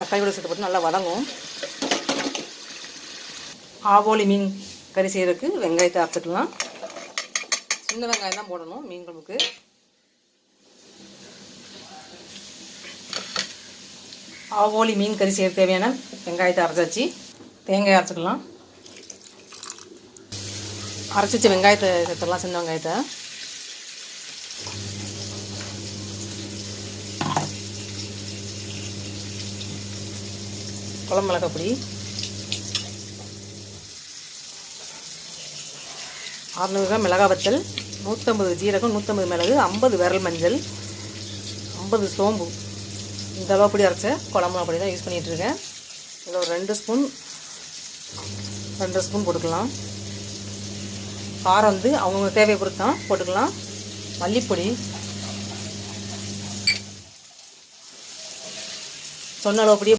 தக்காளி கூட சேர்த்து போட்டு நல்லா வதங்கும். ஆவோலி மீன் கறி செய்கிறதுக்கு வெங்காயத்தை அரைச்சிக்கலாம். சின்ன வெங்காயம் தான் போடணும் மீன் குழம்புக்கு. ஆவோலி மீன் கறி செய்ய தேவையான வெங்காயத்தை அரைச்சாச்சு. தேங்காய் அரைச்சிக்கலாம். அரைச்சி வச்ச வெங்காயத்தை சேர்த்துடலாம் சின்ன வெங்காயத்தை. குழம்பு மிளகா பொடி அறநூறு கிராம் மிளகா வத்தல் நூற்றம்பது ஜீரகம் நூற்றம்பது மிளகு ஐம்பது விரல் மஞ்சள் ஐம்பது சோம்பு. இந்த அளவு பொடி அரைச்ச குழம்பு அப்படி தான் யூஸ் பண்ணிகிட்டு இருக்கேன். இதில் ஒரு ரெண்டு ஸ்பூன் ரெண்டு ஸ்பூன் போட்டுக்கலாம். காரம் வந்து அவங்கவுங்க தேவையை பொறுத்து தான் போட்டுக்கலாம். மல்லிப்பொடி. சொன்ன அளவு பொடியை